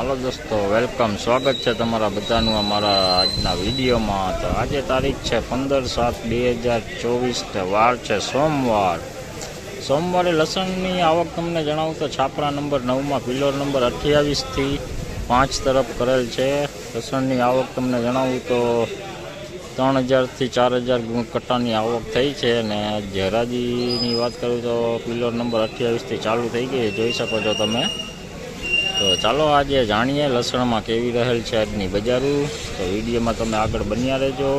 હાલો દોસ્તો વેલકમ સ્વાગત છે તમારા બધાનું અમારા આજના વિડીયોમાં. તો આજે તારીખ છે પંદર સાત બે હજાર ચોવીસ વાર છે સોમવાર. સોમવારે લસણની આવક તમને જણાવું તો છાપરા નંબર નવમાં પિલોર નંબર અઠ્યાવીસથી પાંચ તરફ કરેલ છે. લસણની આવક તમને જણાવું તો ત્રણ હજારથી ચાર હજાર કટ્ટાની આવક થઈ છે અને જરાજીની વાત કરું તો પિલોર નંબર અઠ્યાવીસથી ચાલુ થઈ ગઈ જોઈ શકો છો તમે. તો ચાલો આજે જાણીએ લસણમાં કેવી રહેલ છે આજની બજારું. તો વિડીયોમાં તમે આગળ બન્યા રહેજો.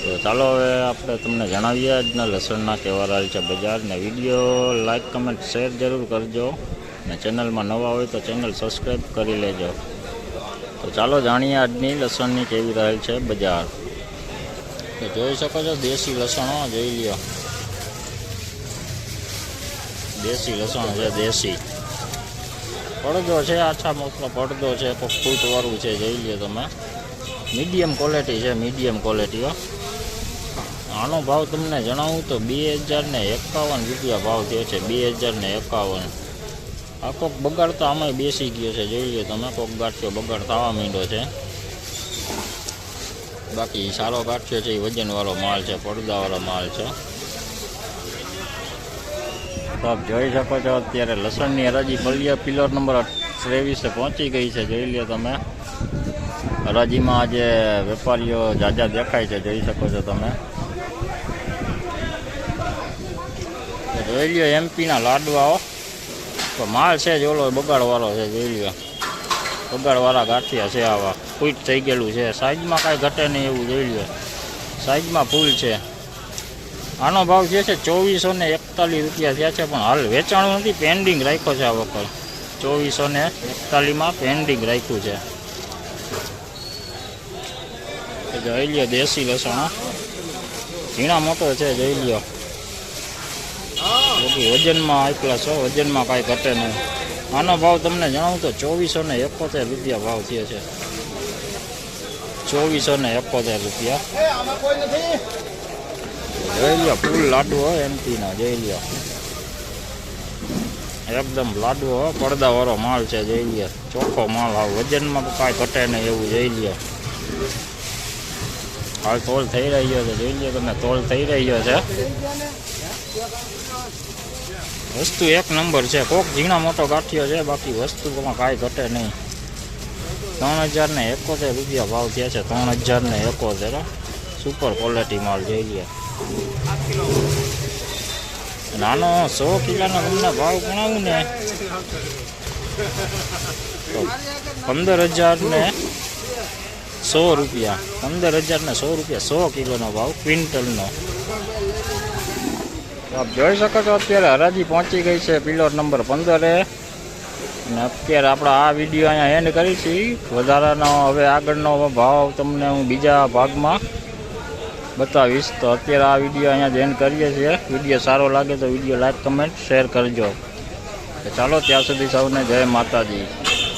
તો ચાલો હવે આપણે તમને જણાવીએ આજના લસણના કેવા રહેલ છે બજાર ને વીડિયો. લાઈક કમેન્ટ શેર જરૂર કરજો. ને ચેનલમાં નવા હોય તો ચેનલ સબસ્ક્રાઈબ કરી લેજો. તો ચાલો જાણીએ આજની લસણની કેવી રહેલ છે બજાર. તો જોઈ શકો છો દેશી લસણો, જોઈ લ્યો. દેશી લસણ છે, દેશી. પડદો છે, આછા મોટો પડદો છે, તો ફૂટવાળું છે, જોઈ લે તમે. મીડિયમ ક્વોલિટી છે, મીડિયમ ક્વોલિટીઓ આનો ભાવ તમને જણાવું તો બે હજારને એકાવન રૂપિયા ભાવ થયો છે, બે હજારને એકાવન. આ કોક બગાડ તો આમાંય બેસી ગયો છે, જોઈ લો તમે, કોક ગાંઠિયો બગાડ થવા માંડ્યો છે. બાકી સારો ગાંઠિયો છે, એ વજનવાળો માલ છે, પડદાવાળો માલ છે. તો આપ જોઈ શકો છો, અત્યારે લસણની હરાજી બલિયા પિલર નંબર ત્રેવીસે પહોંચી ગઈ છે, જોઈ લ્યો તમે. હરાજીમાં આજે વેપારીઓ જાજા દેખાય છે, જોઈ શકો છો તમે. જોઈ લ્યો એમપીના લાડવાઓ તો માલ છે જ, ઓલો બગાડવાળો છે, જોઈ લ્યો. બગાડવાળા ગાંઠિયા છે આવા. ફૂટ થઈ ગયેલું છે. સાઈઝમાં કાંઈ ઘટે નહીં એવું, જોઈ લ્યો. સાઈઝમાં ફૂલ છે. આનો ભાવ જે છે ચોવીસો ને એકતાલીસ રૂપિયા થયા છે, પણ હાલ વેચાણું નથી પેન્ડિંગ રાખ્યો છે આ વખત. ચોવીસો ને એકતાલીસમાં પેન્ડિંગ રાખ્યું છે. જોઈ લ્યો દેશી લસણ. ઝીણા મોટો છે જોઈ લ્યો. બધું વજનમાં આટલા છો, વજનમાં કાંઈ ઘટે નહીં. આનો ભાવ તમને જણાવું તો ચોવીસો ને એકોતેર રૂપિયા ભાવ થયો છે. ચોવીસો ને એકોતેર રૂપિયા. જોઈ લ્યો ફૂલ લાડુ હો એમપીના જોઈ લ્યો એકદમ લાડુ હોય પડદાવાળો માલ છે જોઈ લ્યો ચોખ્ખો માલ આવ વજનમાં કાંઈ ઘટે નહીં એવું જોઈ લ્યો હાલ તોલ થઈ રહ્યો છે જોઈ લ્યો તમે તોલ થઈ રહ્યો છે. વસ્તુ એક નંબર છે, કોક ઝીણા મોટો ગાંઠિયો છે, બાકી વસ્તુમાં કાંઈ ઘટે નહીં. ત્રણ હજાર ને એકોતેર રૂપિયા ભાવ થયા છે, ત્રણ હજાર ને એકોતેર, હો. સુપર ક્વોલિટી માલ જોઈ લ્યો નાનો સો કિલોનો તમને ભાવ ગણાવું ને, તો પંદર હજાર ને સો રૂપિયા, પંદર હજાર ને સો રૂપિયા સો કિલોનો ભાવ ક્વિન્ટલનો. આપ જોઈ શકો છો, અત્યારે હરાજી પહોંચી ગઈ છે પિલર નંબર પંદરે. અને અત્યારે આપણે આ વીડિયો અહીંયા એન્ડ કરી છીએ વધારાનો હવે આગળનો ભાવ તમને હું બીજા ભાગમાં બતાવીશ. તો અત્યારે આ વીડિયો અહીંયા જ એન્ડ કરીએ છીએ. વીડિયો સારો લાગે તો વીડિયો લાઈક કમેન્ટ શેર કરજો. ચાલો, ત્યાં સુધી સૌને જય માતાજી.